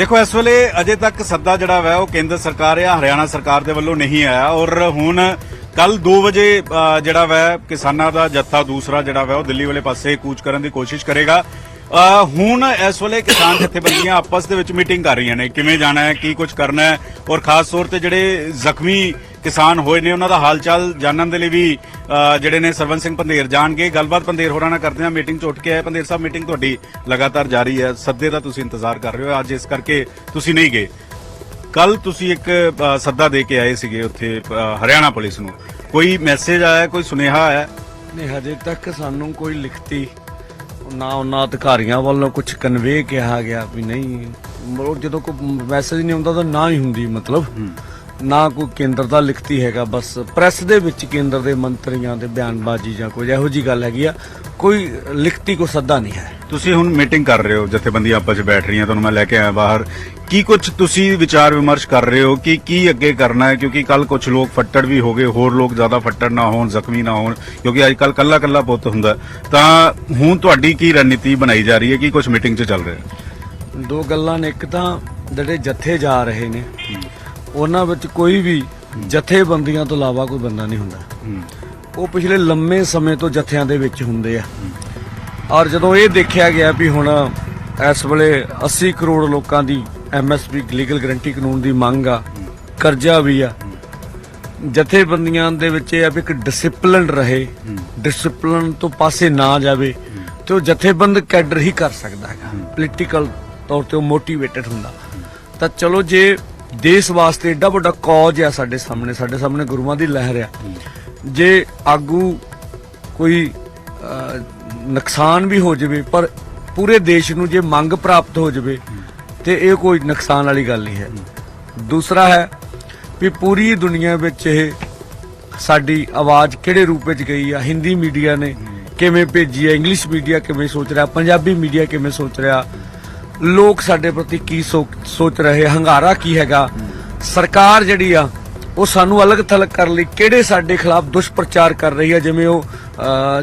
ਦੇਖੋ, ਇਸ ਵੇਲੇ ਅਜੇ ਤੱਕ ਸੱਦਾ ਜਿਹੜਾ ਵਾ, ਉਹ ਕੇਂਦਰ ਸਰਕਾਰ ਜਾਂ ਹਰਿਆਣਾ ਸਰਕਾਰ ਦੇ ਵੱਲੋਂ ਨਹੀਂ ਆਇਆ। ਔਰ ਹੁਣ ਕੱਲ 2 ਵਜੇ ਜਿਹੜਾ ਵਾ, ਕਿਸਾਨਾਂ ਦਾ ਜੱਥਾ ਦੂਸਰਾ ਜਿਹੜਾ ਵਾ, ਉਹ ਦਿੱਲੀ ਵਾਲੇ ਪਾਸੇ ਕੂਚ ਕਰਨ ਦੀ ਕੋਸ਼ਿਸ਼ ਕਰੇਗਾ। ਹੁਣ ਇਸ ਵੇਲੇ ਕਿਸਾਨ ਜਥੇਬੰਦੀਆਂ ਆਪਸ ਦੇ ਵਿੱਚ ਮੀਟਿੰਗ ਕਰ ਰਹੀਆਂ ਨੇ, ਕਿਵੇਂ ਜਾਣਾ ਹੈ, ਕੀ ਕੁਝ ਕਰਨਾ ਹੈ, ਔਰ ਖਾਸ ਤੌਰ ਤੇ ਜਿਹੜੇ ਜ਼ਖਮੀ ਕਿਸਾਨ ਹੋਏ ਨੇ ਉਹਨਾਂ ਦਾ ਹਾਲਚਾਲ ਜਾਣਨ ਦੇ ਲਈ ਵੀ ਜਿਹੜੇ ਨੇ ਸਰਵਨ ਸਿੰਘ ਪੰਧੇਰ ਜਾਣਗੇ। ਗੱਲਬਾਤ ਪੰਧੇਰ ਹੋਰਾਂ ਨਾਲ ਕਰਦੇ ਹਾਂ। ਮੀਟਿੰਗ ਚ ਉੱਠ ਕੇ ਆਏ। ਪੰਧੇਰ ਸਾਹਿਬ ਮੀਟਿੰਗ ਤੁਹਾਡੀ ਲਗਾਤਾਰ ਜਾਰੀ ਹੈ। ਸੱਦੇ ਦਾ ਤੁਸੀਂ ਇੰਤਜ਼ਾਰ ਕਰ ਰਹੇ ਹੋ। ਅੱਜ ਇਸ ਕਰਕੇ ਤੁਸੀਂ ਨਹੀਂ ਗਏ। ਕੱਲ ਤੁਸੀਂ ਇੱਕ ਸੱਦਾ ਦੇ ਕੇ ਆਏ ਸੀਗੇ ਉੱਥੇ ਹਰਿਆਣਾ ਪੁਲਿਸ ਨੂੰ। ਕੋਈ ਮੈਸੇਜ ਆਇਆ? ਕੋਈ ਸੁਨੇਹਾ ਆਇਆ? ਨਹੀਂ ਹਜੇ ਤੱਕ ਸਾਨੂੰ ਕੋਈ ਲਿਖਤੀ ਨਾ ਉਹਨਾਂ ਅਧਿਕਾਰੀਆਂ ਵੱਲੋਂ ਕੁਝ ਕਨਵੇ ਕਿਹਾ ਗਿਆ ਵੀ ਨਹੀਂ। ਜਦੋਂ ਕੋਈ ਮੈਸੇਜ ਨਹੀਂ ਆਉਂਦਾ ਤਾਂ ਨਾ ਹੀ ਹੁੰਦੀ ਮਤਲਬ। ਨਾ ਕੋਈ ਕੇਂਦਰ ਦਾ ਲਿਖਤੀ ਹੈਗਾ ਬਸ ਪ੍ਰੈਸ ਦੇ ਵਿੱਚ ਕੇਂਦਰ ਦੇ ਮੰਤਰੀਆਂ ਦੇ ਬਿਆਨਬਾਜ਼ੀ ਜਾਂ ਕੋਈ ਇਹੋ ਜੀ ਗੱਲ ਹੈਗੀ ਆ ਕੋਈ ਲਿਖਤੀ ਕੋ ਸੱਦਾ ਨਹੀਂ ਹੈ। ਤੁਸੀਂ ਹੁਣ ਮੀਟਿੰਗ ਕਰ ਰਹੇ ਹੋ ਜਥੇਬੰਦੀ ਆਪਸ ਵਿੱਚ ਬੈਠ ਰਹੀਆਂ ਤੁਹਾਨੂੰ ਮੈਂ ਲੈ ਕੇ ਆਇਆ ਬਾਹਰ। ਕੀ ਕੁਝ ਤੁਸੀਂ ਵਿਚਾਰ ਵਿਮਰਸ਼ ਕਰ ਰਹੇ ਹੋ ਕਿ ਕੀ ਅੱਗੇ ਕਰਨਾ ਹੈ? ਕਿਉਂਕਿ ਕੱਲ ਕੁਝ ਲੋਕ ਫੱਟੜ ਵੀ ਹੋ ਗਏ ਹੋਰ ਲੋਕ ਜ਼ਿਆਦਾ ਫੱਟੜ ਨਾ ਹੋਣ ਜ਼ਖਮੀ ਨਾ ਹੋਣ ਕਿਉਂਕਿ ਅੱਜ ਕੱਲ ਕੱਲਾ ਕੱਲਾ ਪੁੱਤ ਹੁੰਦਾ। ਤਾਂ ਹੁਣ ਤੁਹਾਡੀ ਕੀ ਰਣਨੀਤੀ ਬਣਾਈ ਜਾ ਰਹੀ ਹੈ? ਕੀ ਕੁਝ ਮੀਟਿੰਗ 'ਚ ਚੱਲ ਰਿਹਾ ਦੋ ਗੱਲਾਂ ਨੇ ਇੱਕ ਤਾਂ ਜਿਹੜੇ ਜਥੇ ਜਾ ਰਹੇ ਨੇ ਉਹਨਾਂ ਵਿੱਚ ਕੋਈ ਵੀ ਜਥੇਬੰਦੀਆਂ ਤੋਂ ਇਲਾਵਾ ਕੋਈ ਬੰਦਾ ਨਹੀਂ ਹੁੰਦਾ। ਉਹ ਪਿਛਲੇ ਲੰਮੇ ਸਮੇਂ ਤੋਂ ਜਥਿਆਂ ਦੇ ਵਿੱਚ ਹੁੰਦੇ ਆ। ਔਰ ਜਦੋਂ ਇਹ ਦੇਖਿਆ ਗਿਆ ਵੀ ਹੁਣ ਇਸ ਵੇਲੇ 80 ਕਰੋੜ ਲੋਕਾਂ ਦੀ ਐਮਐਸਪੀ ਲੀਗਲ ਗਰੰਟੀ ਕਾਨੂੰਨ ਦੀ ਮੰਗ ਆ, ਕਰਜ਼ਾ ਵੀ ਆ, ਜਥੇਬੰਦੀਆਂ ਦੇ ਵਿੱਚ ਇਹ ਆ ਵੀ ਇੱਕ ਡਿਸਪਲਿਨ ਰਹੇ ਡਿਸਪਲਿਨ ਤੋਂ ਪਾਸੇ ਨਾ ਜਾਵੇ ਤੇ ਉਹ ਜਥੇਬੰਦ ਕੈਡਰ ਹੀ ਕਰ ਸਕਦਾ ਹੈਗਾ। ਪੋਲੀਟੀਕਲ ਤੌਰ ਤੇ ਉਹ ਮੋਟੀਵੇਟਡ ਹੁੰਦਾ। ਤਾਂ ਚਲੋ ਜੇ ਦੇਸ਼ ਵਾਸਤੇ ਏਡਾ ਵੱਡਾ ਕੌਜ ਆ ਸਾਡੇ ਸਾਹਮਣੇ ਸਾਡੇ ਸਾਹਮਣੇ ਗੁਰੂਆਂ ਦੀ ਲਹਿਰ ਆ। ਜੇ ਆਗੂ ਕੋਈ ਨੁਕਸਾਨ ਵੀ ਹੋ ਜਾਵੇ, ਪਰ ਪੂਰੇ ਦੇਸ਼ ਨੂੰ ਜੇ ਮੰਗ ਪ੍ਰਾਪਤ ਹੋ ਜਾਵੇ, ਤੇ ਇਹ ਕੋਈ ਨੁਕਸਾਨ ਵਾਲੀ ਗੱਲ ਨਹੀਂ ਹੈ। ਦੂਸਰਾ ਹੈ ਵੀ ਪੂਰੀ ਦੁਨੀਆ ਵਿੱਚ ਇਹ ਸਾਡੀ ਆਵਾਜ਼ ਕਿਹੜੇ ਰੂਪ ਵਿੱਚ ਗਈ ਆ? ਹਿੰਦੀ ਮੀਡੀਆ ਨੇ ਕਿਵੇਂ ਭੇਜੀ ਆ? ਇੰਗਲਿਸ਼ ਮੀਡੀਆ ਕਿਵੇਂ ਸੋਚ ਰਿਹਾ? ਪੰਜਾਬੀ ਮੀਡੀਆ ਕਿਵੇਂ ਸੋਚ ਰਿਹਾ? ਲੋਕ ਸਾਡੇ ਪ੍ਰਤੀ ਕੀ ਸੋਚ ਰਹੇ ਹੰਗਾਰਾ ਕੀ ਹੈਗਾ? ਸਰਕਾਰ ਜਿਹੜੀ ਆ ਉਹ ਸਾਨੂੰ ਅਲੱਗ ਥਲੱਗ ਕਰਨ ਲਈ ਕਿਹੜੇ ਸਾਡੇ ਖਿਲਾਫ ਦੁਸ਼ਪ੍ਰਚਾਰ ਕਰ ਰਹੀ ਹੈ ਜਿਵੇਂ ਉਹ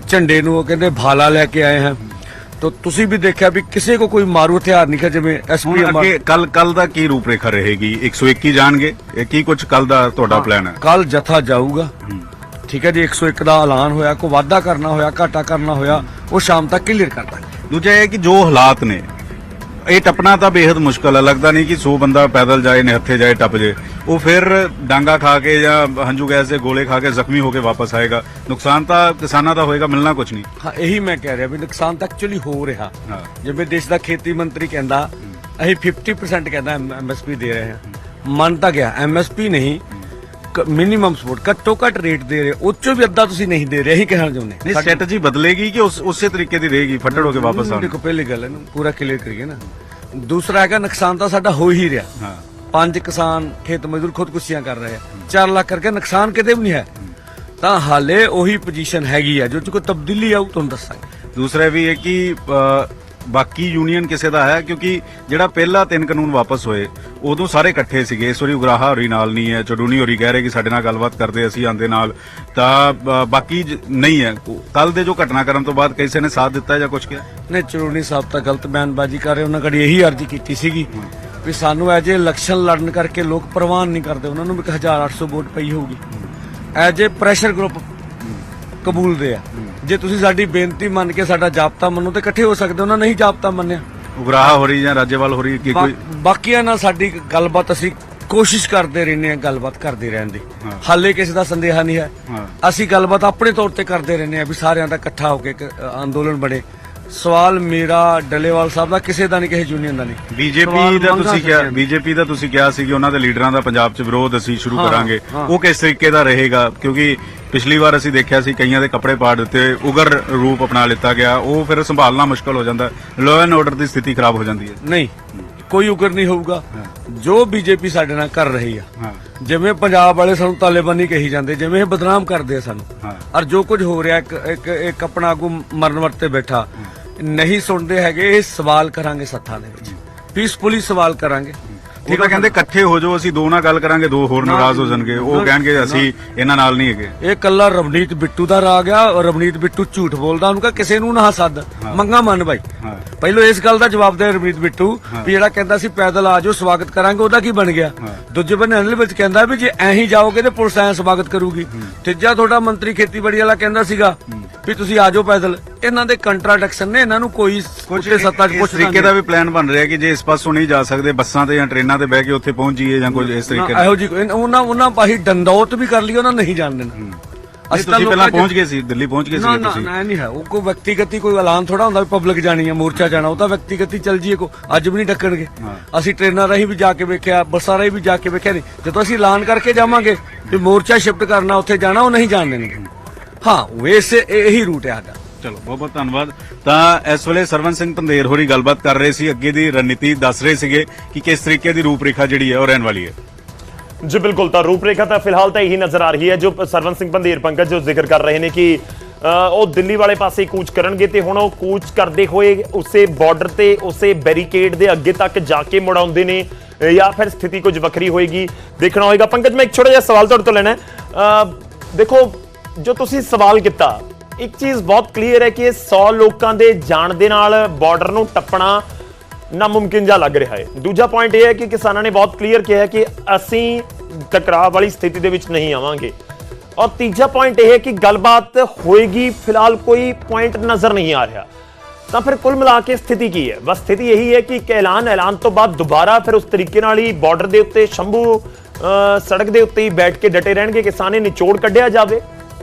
ਝੰਡੇ ਨੂੰ ਉਹ ਕਹਿੰਦੇ ਭਾਲਾ ਲੈ ਕੇ ਆਏ ਹਨ। ਤਾਂ ਤੁਸੀਂ ਵੀ ਦੇਖਿਆ ਵੀ ਕਿਸੇ ਕੋ ਕੋਈ ਮਾਰੂ ਹਥਿਆਰ ਨਹੀਂ ਹੈ ਜਿਵੇਂ ਐਸਪੀ ਅੱਗੇ ਕੱਲ ਕੱਲ ਦਾ ਕੀ ਰੂਪਰੇਖਾ ਰਹੇਗੀ? 101 ਹੀ ਜਾਣਗੇ? ਇਹ ਕੀ ਕੁਝ ਕੱਲ ਦਾ ਤੁਹਾਡਾ ਪਲਾਨ ਹੈ? ਕੱਲ ਜਥਾ ਜਾਊਗਾ। ਠੀਕ ਹੈ ਜੀ 101 ਦਾ ਐਲਾਨ ਹੋਇਆ ਕੋ ਵਾਅਦਾ ਕਰਨਾ ਹੋਇਆ ਘਾਟਾ ਕਰਨਾ ਹੋਇਆ ਉਹ ਸ਼ਾਮ ਤੱਕ ਕਲੀਅਰ ਕਰ ਦਾਂਗੇ। ਦੂਜਾ ਇਹ ਕਿ ਜੋ ਹਾਲਾਤ ਨੇ ਇਹ ਟੱਪਣਾ ਤਾਂ ਬੇहद ਮੁਸ਼ਕਲ ਹੈ ਲੱਗਦਾ ਨਹੀਂ ਕਿ 100 ਬੰਦਾ ਪੈਦਲ ਜਾਏ ਨਿਹੱਥੇ ਜਾਏ ਟੱਪ ਜੇ। ਉਹ ਫਿਰ ਡਾਂਗਾ ਖਾ ਕੇ ਜਾਂ ਹੰਝੂ ਗੈਸ ਦੇ ਗੋਲੇ ਖਾ ਕੇ ਜ਼ਖਮੀ ਹੋ ਕੇ ਵਾਪਸ ਆਏਗਾ। ਨੁਕਸਾਨ ਤਾਂ ਕਿਸਾਨਾਂ ਦਾ ਹੋਏਗਾ ਮਿਲਣਾ ਕੁਝ ਨਹੀਂ। ਹਾਂ ਇਹੀ ਮੈਂ ਕਹਿ ਰਿਹਾ ਵੀ ਨੁਕਸਾਨ ਤਾਂ ਐਕਚੁਅਲੀ ਹੋ ਰਿਹਾ। ਹਾਂ। ਜਿਵੇਂ ਦੇਸ਼ ਦਾ ਖੇਤੀ ਮੰਤਰੀ ਕਹਿੰਦਾ ਅਸੀਂ 50% ਕਹਿੰਦਾ ਐਮਐਸਪੀ ਦੇ ਰਹੇ ਹਾਂ। ਮੰਨ ਤਾਂ ਗਿਆ ਐਮਐਸਪੀ ਨਹੀਂ ਮਿਨੀਮਮ ਸਪੋਰਟ ਘੱਟੋ ਘੱਟ ਰੇਟ ਦੇ ਰਹੇ ਉਹ ਚੋਂ ਵੀ ਅੱਧਾ ਤੁਸੀਂ ਨਹੀਂ ਦੇ ਰਹੇ ਇਹੀ ਕਹਿਣਾ ਚਾਹੁੰਦੇ ਨਹੀਂ ਸਟ੍ਰੈਟਜੀ ਬਦਲੇਗੀ ਕਿ ਉਸ ਉਸੇ ਤਰੀਕੇ ਦੀ ਰਹੇਗੀ ਫੱਟੜ ਹੋ ਕੇ ਵਾਪਸ ਆਉਣ। ਦੇਖੋ ਪਹਿਲੀ ਗੱਲ ਹੈ ਨਾ ਪੂਰਾ ਕਲੀਅਰ ਕਰੀਏ ਨਾ। ਦੂਸਰਾ ਹੈਗਾ ਨੁਕਸਾਨ ਤਾਂ ਸਾਡਾ ਹੋ ਹੀ ਰਿਹਾ। ਹਾਂ। ਪੰਜ ਕਿਸਾਨ ਖੇਤ ਮਜ਼ਦੂਰ ਖੁਦਕੁਸ਼ੀਆਂ ਕਰ ਰਹੇ ਆ। 4 ਲੱਖ ਕਰਕੇ ਨੁਕਸਾਨ ਕਿਤੇ ਵੀ ਨਹੀਂ ਹੈ। ਤਾਂ ਹਾਲੇ ਉਹੀ ਪੋਜੀਸ਼ਨ ਹੈਗੀ ਆ ਜੋ ਚ ਕੋਈ ਤਬਦੀਲੀ ਆਊ ਤੁਹਾਨੂੰ ਦੱਸਾਂਗੇ। ਦੂਸਰਾ ਵੀ ਇਹ ਕਿ ਬਾਕੀ ਯੂਨੀਅਨ ਕਿਸੇ ਦਾ ਹੈ ਕਿਉਂਕਿ ਜਿਹੜਾ ਪਹਿਲਾ ਤਿੰਨ ਕਾਨੂੰਨ ਵਾਪਸ ਹੋਏ ਉਦੋਂ ਸਾਰੇ ਇਕੱਠੇ ਸੀਗੇ। ਇਸ ਵਾਰੀ ਉਗਰਾਹਾ ਹੋਰੀ ਨਾਲ ਨਹੀਂ ਹੈ। ਚੜੂਨੀ ਹੋਰੀ ਕਹਿ ਰਹੇ ਕਿ ਸਾਡੇ ਨਾਲ ਗੱਲਬਾਤ ਕਰਦੇ ਅਸੀਂ ਆਂਦੇ ਨਾਲ। ਤਾਂ ਬਾਕੀ ਨਹੀਂ ਹੈ। ਕੱਲ ਦੇ ਜੋ ਘਟਨਾਕ੍ਰਮ ਤੋਂ ਬਾਅਦ ਕਿਸੇ ਨੇ ਸਾਥ ਦਿੱਤਾ ਜਾਂ ਕੁਝ ਕਿਹਾ? ਨੇ ਚਰੂਨੀ ਸਾਹਿਬ ਤਾਂ ਗਲਤ ਬਿਆਨਬਾਜ਼ੀ ਕਰ ਰਹੇ। ਉਹਨਾਂ ਕੜੀ ਇਹੀ ਅਰਜ਼ੀ ਕੀਤੀ ਸੀਗੀ ਵੀ ਸਾਨੂੰ ਐਜੇ ਇਲੈਕਸ਼ਨ ਲੜਨ ਕਰਕੇ ਲੋਕ ਪ੍ਰਵਾਨ ਨਹੀਂ ਕਰਦੇ। ਉਹਨਾਂ ਨੂੰ ਵੀ 1800 ਵੋਟ ਪਈ ਹੋਊਗੀ। ਐਜੇ ਪ੍ਰੈਸ਼ਰ ਗਰੁੱਪ ਕਬੂਲਦੇ ਆ। ਜੇ ਤੁਸੀਂ ਸਾਡੀ ਬੇਨਤੀ ਮੰਨ ਕੇ ਸਾਡਾ ਜਾਬਤਾ ਮੰਨੋ ਤੇ ਇਕੱਠੇ ਹੋ ਸਕਦੇ ਉਹਨਾਂ ਨਹੀਂ ਜਾਬਤਾ ਮੰਨਿਆ। ਉਗਰਾਹਾ ਹੋਰੀ ਜਾਂ ਰਾਜੇਵਾਲ ਹੋਰੀ ਕੀ ਕੋਈ ਬਾ- ਬਾਕੀਆਂ ਨਾਲ ਸਾਡੀ ਗੱਲਬਾਤ ਅਸੀਂ ਕੋਸ਼ਿਸ਼ ਕਰਦੇ ਰਹਿੰਦੇ ਹਾਂ ਗੱਲਬਾਤ ਕਰਦੇ ਰਹਿਣ ਦੀ ਹਾਂ। ਹਾਲੇ ਕਿਸੇ ਦਾ ਸੰਦੇਹਾ ਨਹੀਂ ਹੈ। ਹਾਂ। ਅਸੀਂ ਗੱਲਬਾਤ ਆਪਣੇ ਤੌਰ ਤੇ ਕਰਦੇ ਰਹਿੰਦੇ ਆ ਵੀ ਸਾਰਿਆਂ ਦਾ ਇਕੱਠਾ ਹੋ ਕੇ ਇੱਕ ਅ, ਅੰਦੋਲਨ ਬਣੇ। ਸਵਾਲ ਮੇਰਾ ਡੱਲੇਵਾਲ ਸਾਹਿਬ ਦਾ ਕਿਸੇ ਦਾ ਨਹੀਂ ਕਿਸੇ ਯੂਨੀਅਨ ਦਾ ਨਹੀਂ। ਬੀਜੇਪੀ ਸਵਾਲ ਦਾ ਮੰਗਾਂ ਤੁਸੀਂ ਕਿਹਾ ਸਾਡੀਆਂ। ਬੀਜੇਪੀ ਦਾ ਤੁਸੀਂ ਕਿਹਾ ਸੀ ਕਿ ਉਹਨਾਂ ਦੇ ਲੀਡਰਾਂ ਦਾ ਪੰਜਾਬ 'ਚ ਵਿਰੋਧ ਅਸੀਂ ਸ਼ੁਰੂ ਹਾਂ, ਕਰਾਂਗੇ। ਹਾਂ। ਉਹ ਕਿਸ ਤਰੀਕੇ ਦਾ ਰਹੇਗਾ? ਕਿਉਂਕਿ ਪਿਛਲੀ ਵਾਰ ਅਸੀਂ ਦੇਖਿਆ ਸੀ ਕਈਆਂ ਦੇ ਕੱਪੜੇ ਪਾੜ ਦਿੱਤੇ ਉਗਰ ਰੂਪ ਅਪਣਾ ਲਿੱਤਾ ਗਿਆ ਉਹ ਫਿਰ ਸੰਭਾਲਣਾ ਮੁਸ਼ਕਲ ਹੋ ਜਾਂਦਾ। ਲਾਅ ਐਂਡ ਆਰਡਰ ਦੀ ਸਥਿਤੀ ਖਰਾਬ ਹੋ ਜਾਂਦੀ ਹੈ। ਨਹੀਂ ਕੋਈ ਉਗਰ ਨਹੀਂ ਹੋਊਗਾ। ਜੋ ਬੀਜੇਪੀ ਸਾਡੇ ਨਾਲ ਕਰ ਰਹੀ ਆ ਹਾਂ। ਜਿਵੇਂ ਪੰਜਾਬ ਵਾਲੇ ਸਾਨੂੰ ਤਾਲਿਬਾਨੀ ਕਹੀ ਜਾਂਦੇ ਜਿਵੇਂ ਇਹ ਬਦਨਾਮ ਕਰਦੇ ਆ ਸਾਨੂੰ। ਹਾਂ। ਔਰ ਜੋ ਕੁਝ ਹੋ ਰਿਹਾ ਇੱਕ ਇੱਕ ਇੱਕ ਆਪਣਾ ਆਗੂ ਮਰਨ ਵਰਤੇ ਬੈਠਾ ਨਹੀਂ ਸੁਣਦੇ ਹੈਗੇ ਇਹ ਸਵਾਲ ਕਰਾਂਗੇ ਸੱਥਾਂ ਦੇ ਵਿੱਚ। ਪੀਸਫੁਲੀ ਸਵਾਲ ਕਰਾਂਗੇ। ਉਹ ਤਾਂ ਕਹਿੰਦੇ ਇਕੱਠੇ ਹੋ ਜਾਓ ਅਸੀਂ ਦੋ ਨਾਲ ਗੱਲ ਕਰਾਂਗੇ ਦੋ ਹੋਰ ਨਾਰਾਜ਼ ਹੋ ਜਾਣਗੇ। ਉਹ ਕਹਿਣਗੇ ਅਸੀਂ ਇਹਨਾਂ ਨਾਲ ਨਹੀਂ ਹੈਗੇ। ਇਹ ਕੱਲਾ ਰਵਨੀਤ ਬਿੱਟੂ ਦਾ ਰਾਗ ਆ ਰਵਨੀਤ ਬਿੱਟੂ ਝੂਠ ਬੋਲਦਾ ਉਹਨੂੰ ਕਹ ਕਿਸੇ ਨੂੰ ਨਾ ਸੱਦ ਮੰਗਾ ਮੰਨ ਬਾਈ। ਹਾਂ। ਪਹਿਲਾਂ ਇਸ ਗੱਲ ਦਾ ਜਵਾਬ ਦੇ ਰਮੀਤ ਬਿੱਟੂ ਵੀ ਜਿਹੜਾ ਕਹਿੰਦਾ ਸੀ ਪੈਦਲ ਆ ਜਾਓ ਸਵਾਗਤ ਕਰਾਂਗੇ ਉਹਦਾ ਕੀ ਬਣ ਗਿਆ। ਦੂਜੇ ਬੰਨੇ ਅਨਿਲ ਵਿੱਚ ਕਹਿੰਦਾ ਵੀ ਜੇ ਐਂ ਹੀ ਜਾਓਗੇ ਤੇ ਪੁਲਿਸ ਐਂ ਸਵਾਗਤ ਕਰੂਗੀ। ਤੀਜਾ ਤੁਹਾਡਾ ਮੰਤਰੀ ਖੇਤੀਬਾੜੀ ਵਾਲਾ ਕਹਿੰਦਾ ਸੀਗਾ ਵੀ ਤੁਸੀਂ ਆ ਜਾਓ ਪੈਦਲ। ਇਹਨਾਂ ਦੇ ਕੰਟਰਾਡਿਕਸ਼ਨ ਨੇ ਇਹਨਾਂ ਨੂੰ ਕੋਈ ਉੱਤੇ ਸੱਤਾ 'ਚ ਪੁੱਛਦਾ ਤਰੀਕੇ ਦਾ ਵੀ ਪਲਾਨ ਬਣ ਰਿਹਾ ਕਿ ਜੇ ਇਸ ਪਾਸੋਂ ਨਹੀਂ ਜਾ ਸਕਦੇ ਬੱਸਾਂ ਤੇ ਜਾਂ ਟ੍ਰੇਨਾਂ ਤੇ ਬਹਿ ਕੇ ਉੱਥੇ ਪਹੁੰਚ ਜਾਈਏ ਜਾਂ ਕੋਈ ਇਸ ਤਰੀਕੇ ਨਾ, ਇਹੋ ਜੀ ਉਹਨਾਂ ਉਹਨਾਂ ਪਾਹੀ ਡੰਡੌਤ ਵੀ ਕਰ ਲਈ ਉਹਨਾਂ ਨਹੀਂ ਜਾਣ ਦੇਣਾ। ਨਹੀਂ, ਅਸੀਂ ਤਾਂ ਤੁਸੀਂ ਪਹਿਲਾਂ ਪਹੁੰਚ ਗਏ ਸੀ ਦਿੱਲੀ ਪਹੁੰਚ ਗਏ ਸੀ ਨਾ ਤੁਸੀਂ। ਨਾ ਨਹੀਂ ਹੈ। ਉਹ ਕੋਈ ਵਿਅਕਤੀਗਤੀ ਕੋਈ ਐਲਾਨ ਥੋੜਾ ਹੁੰਦਾ ਵੀ ਪਬਲਿਕ ਜਾਣੀ ਹੈ ਮੋਰਚਾ ਜਾਣਾ ਉਹ ਤਾਂ ਵਿਅਕਤੀਗਤੀ ਚੱਲ ਜੀਏ ਕੋ ਅੱਜ ਵੀ ਨਹੀਂ ਡੱਕਣਗੇ। ਅਸੀਂ ਟ੍ਰੇਨਾਂ ਰਾਹੀਂ ਵੀ ਜਾ ਕੇ ਵੇਖਿਆ ਬੱਸਾਂ ਰਾਹੀਂ ਵੀ ਜਾ ਕੇ ਵੇਖਿਆ ਨਹੀਂ। ਜਦੋਂ ਅਸੀਂ ਐਲਾਨ ਕਰਕੇ ਜਾਵਾਂਗੇ ਵੀ ਮੋਰਚਾ ਸ਼ਿਫਟ ਕਰਨਾ ਉੱਥੇ ਜਾਣਾ ਉਹ ਨਹੀਂ ਜਾਣ ਦੇਣਗੇ। ਹਾਂ ਵੈਸੇ ਇਹ- ਇਹੀ ਰੂਟ ਹੈ ਸਾਡਾ। ਚਲੋ ਬਹੁਤ ਬਹੁਤ ਧੰਨਵਾਦ। ਤਾਂ ਇਸ ਵੇਲੇ ਸਰਵਨ ਸਿੰਘ ਪੰਦੇਰ ਹੋਰੀ ਗੱਲਬਾਤ ਕਰ ਰਹੇ ਸੀ ਅੱਗੇ ਦੀ ਰਣਨੀਤੀ ਦੱਸ ਰਹੇ ਸੀਗੇ ਕਿ ਕਿਸ ਤਰੀਕੇ ਦੀ ਰੂਪਰੇਖਾ ਜਿਹੜੀ ਹੈ ਉਹ ਰਹਿਣ ਵਾਲੀ ਹੈ। ਜੀ ਬਿਲਕੁਲ, ਤਾਂ ਰੂਪਰੇਖਾ ਤਾਂ ਫਿਲਹਾਲ ਤਾਂ ਇਹੀ ਨਜ਼ਰ ਆ ਰਹੀ ਹੈ ਜੋ ਸਰਵਨ ਸਿੰਘ ਪੰਧੇਰ ਪੰਕਜ ਜੋ ਜ਼ਿਕਰ ਕਰ ਰਹੇ ਨੇ ਕਿ ਉਹ ਦਿੱਲੀ ਵਾਲੇ ਪਾਸੇ ਕੂਚ ਕਰਨਗੇ ਤੇ ਹੁਣ ਉਹ ਕੂਚ ਕਰਦੇ ਹੋਏ ਉਸੇ ਬਾਰਡਰ ਤੇ, ਉਸੇ ਬੈਰੀਕੇਡ ਦੇ ਅੱਗੇ ਤੱਕ ਜਾ ਕੇ ਮੁੜਾਉਂਦੇ ਨੇ ਜਾਂ ਫਿਰ ਸਥਿਤੀ ਕੁਝ ਵੱਖਰੀ ਹੋਏਗੀ, ਦੇਖਣਾ ਹੋਏਗਾ। ਪੰਕਜ, ਮੈਂ ਇੱਕ ਛੋਟਾ ਜਿਹਾ ਸਵਾਲ ਤੁਹਾਡੇ ਤੋਂ ਲੈਣਾ ਹੈ। ਦੇਖੋ, ਜੋ ਤੁਸੀਂ ਸਵਾਲ ਕੀਤਾ, ਇੱਕ ਚੀਜ਼ ਬਹੁਤ ਕਲੀਅਰ ਹੈ ਕਿ ਇਹ 100 ਲੋਕਾਂ ਦੇ ਜਾਣ ਦੇ ਨਾਲ ਬਾਰਡਰ ਨੂੰ ਟੱਪਣਾ ਨਾਮੁਮਕਿਨ ਜਿਹਾ ਲੱਗ ਰਿਹਾ ਹੈ। ਦੂਜਾ ਪੁਆਇੰਟ ਇਹ ਹੈ ਕਿ ਕਿਸਾਨਾਂ ਨੇ ਬਹੁਤ ਕਲੀਅਰ ਕਿਹਾ ਹੈ ਕਿ ਅਸੀਂ ਟਕਰਾਅ ਵਾਲੀ ਸਥਿਤੀ ਦੇ ਵਿੱਚ ਨਹੀਂ ਆਵਾਂਗੇ। ਔਰ ਤੀਜਾ ਪੁਆਇੰਟ ਇਹ ਹੈ ਕਿ ਗੱਲਬਾਤ ਹੋਏਗੀ, ਫਿਲਹਾਲ ਕੋਈ ਪੁਆਇੰਟ ਨਜ਼ਰ ਨਹੀਂ ਆ ਰਿਹਾ। ਤਾਂ ਫਿਰ ਕੁੱਲ ਮਿਲਾ ਕੇ ਸਥਿਤੀ ਕੀ ਹੈ? ਬਸ ਸਥਿਤੀ ਇਹੀ ਹੈ ਕਿ ਇੱਕ ਐਲਾਨ ਐਲਾਨ ਤੋਂ ਬਾਅਦ ਦੁਬਾਰਾ ਫਿਰ ਉਸ ਤਰੀਕੇ ਨਾਲ ਹੀ ਬਾਰਡਰ ਦੇ ਉੱਤੇ ਸ਼ੰਭੂ ਸੜਕ ਦੇ ਉੱਤੇ ਹੀ ਬੈਠ ਕੇ ਡਟੇ ਰਹਿਣਗੇ। ਕਿਸਾਨੇ ਨਿਚੋੜ ਕੱਢਿਆ ਜਾਵੇ।